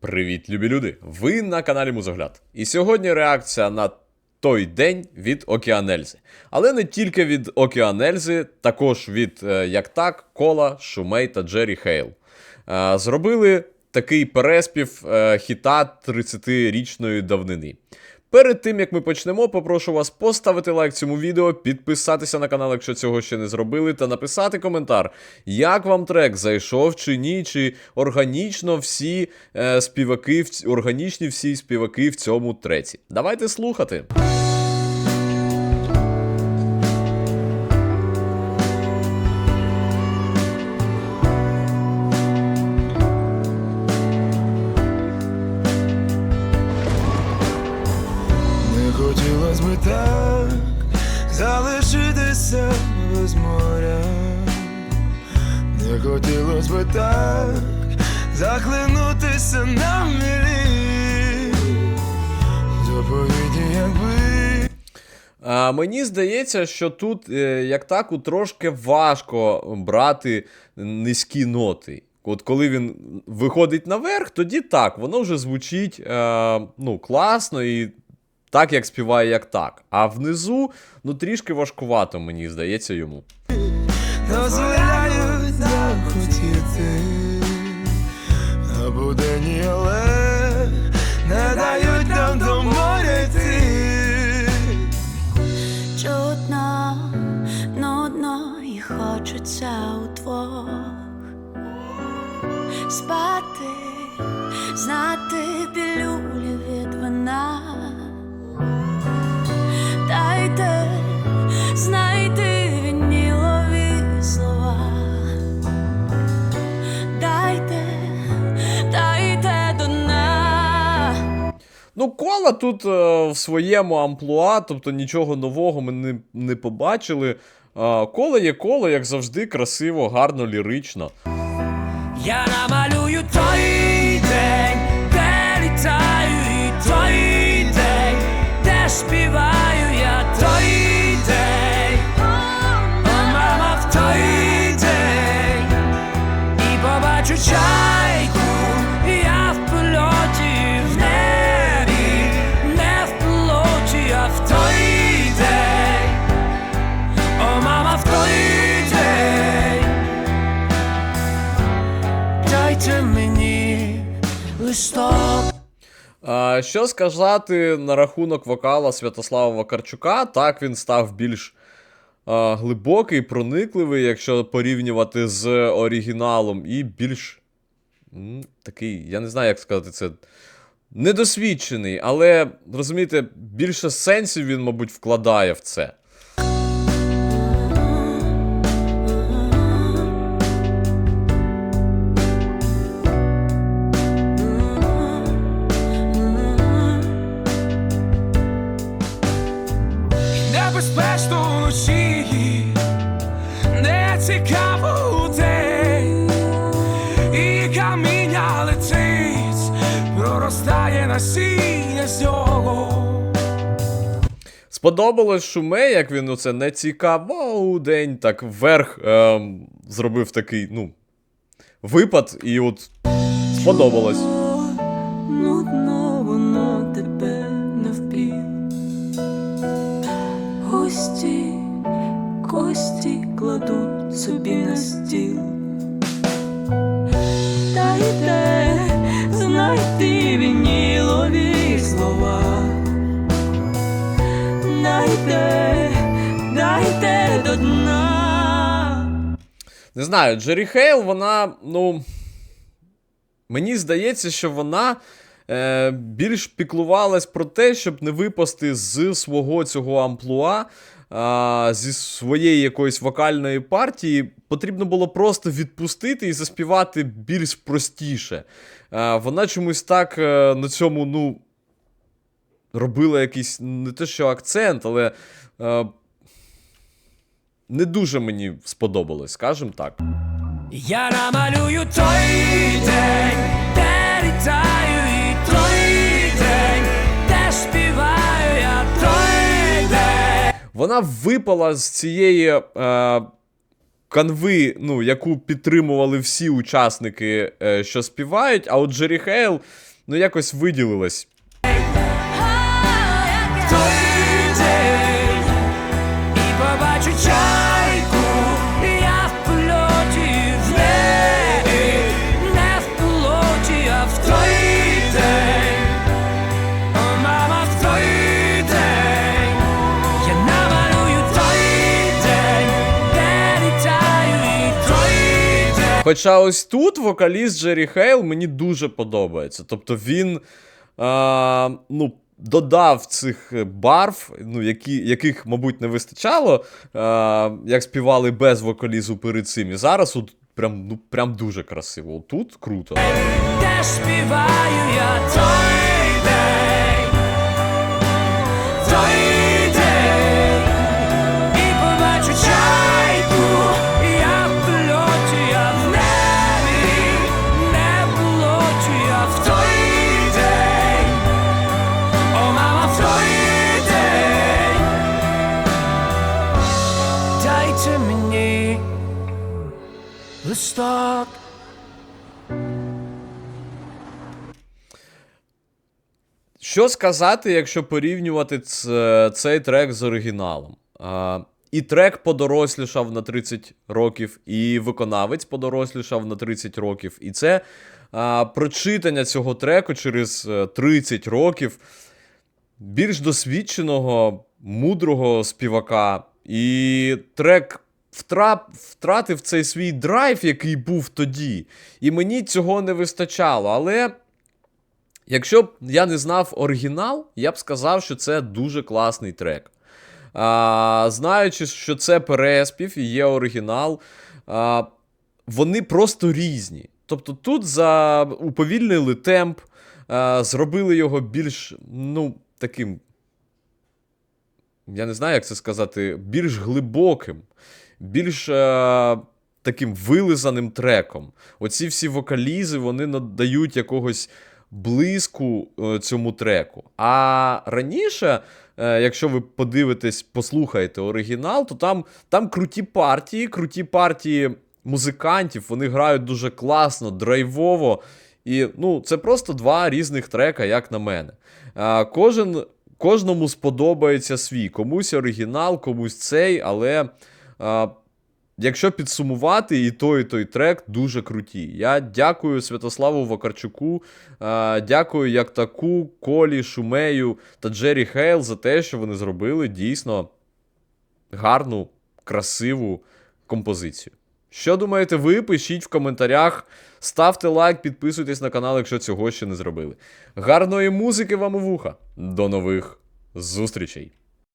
Привіт, любі люди! Ви на каналі Музогляд. І сьогодні реакція на той день від Океанельзи. Але не тільки від Океанельзи, також від е, як так, Кола, Шумей та Джері Хейл. Е, Зробили такий переспів е, хіта 30-річної давнини. Перед тим як ми почнемо, попрошу вас поставити лайк цьому відео, підписатися на канал, якщо цього ще не зробили, та написати коментар, як вам трек зайшов чи ні, чи органічно всі е, співаки, органічні всі співаки в цьому треці. Давайте слухати. Хотілось би так залишитися без моря, не хотілось би так захлинутися на мілі, заповіді, якби. А, мені здається, що тут, е, як так, трошки важко брати низькі ноти. От коли він виходить наверх, тоді так, воно вже звучить е, ну, класно і так, як співає, як так. А внизу, ну трішки важкувато, мені здається, йому. дозволяють захотіти, а буде ні, але не дають нам до моря йти. Чутно, нудно і хочеться удвох спати, знати Ну, кола тут е, в своєму амплуа, тобто нічого нового ми не, не побачили. Е, коло є коло, як завжди, красиво, гарно, лірично. Я намалюю що сказати на рахунок вокала Святослава Вакарчука? Так, він став більш глибокий, проникливий, якщо порівнювати з оригіналом, і більш такий, я не знаю, як сказати це. Недосвідчений, але розумієте, більше сенсів він, мабуть, вкладає в це. Насіння з нього. Сподобалось шуме, як він оце не цікаво день, так вверх ем, зробив такий, ну, випад, і от сподобалось. Дайте, дайте до дна. Не знаю, Джері Хейл, вона, ну. Мені здається, що вона е, більш піклувалась про те, щоб не випасти з свого цього амплуа, зі своєї якоїсь вокальної партії. Потрібно було просто відпустити і заспівати більш простіше. Е, вона чомусь так е, на цьому, ну. Робила якийсь не те, що акцент, але. Е, не дуже мені сподобалось, скажімо так. Я намалюю той день, де літаю, і той день, де співаю я той день. Вона випала з цієї е, канви, ну, яку підтримували всі учасники, е, що співають. А от Джері Хейл, ну якось виділилась. Хоча ось тут вокаліст Джері Хейл мені дуже подобається. Тобто він а, ну, додав цих барв, ну, які, яких, мабуть, не вистачало, а, як співали без вокалізу перед цим. І зараз от прям, ну, прям дуже красиво. Тут круто. де співаю я той листок. Що сказати, якщо порівнювати цей трек з оригіналом? А, і трек подорослішав на 30 років, і виконавець подорослішав на 30 років. І це а, прочитання цього треку через е, 30 років більш досвідченого, мудрого співака. І трек втра... втратив цей свій драйв, який був тоді. І мені цього не вистачало. Але. Якщо б я не знав оригінал, я б сказав, що це дуже класний трек. А, знаючи, що це переспів і є оригінал, а, вони просто різні. Тобто тут за уповільнили темп, а, зробили його більш, ну, таким. Я не знаю, як це сказати, більш глибоким, більш е, таким вилизаним треком. Оці всі вокалізи вони надають якогось блиску е, цьому треку. А раніше, е, якщо ви подивитесь, послухаєте оригінал, то там, там круті партії, круті партії музикантів, вони грають дуже класно, драйвово. І ну, це просто два різних трека, як на мене. А, кожен, кожному сподобається свій. Комусь оригінал, комусь цей, але. Якщо підсумувати, і той, і той трек дуже круті. Я дякую Святославу Вакарчуку, дякую як таку, Колі, Шумею та Джері Хейл за те, що вони зробили дійсно гарну, красиву композицію. Що думаєте ви? Пишіть в коментарях, ставте лайк, підписуйтесь на канал, якщо цього ще не зробили. Гарної музики вам у вуха. До нових зустрічей!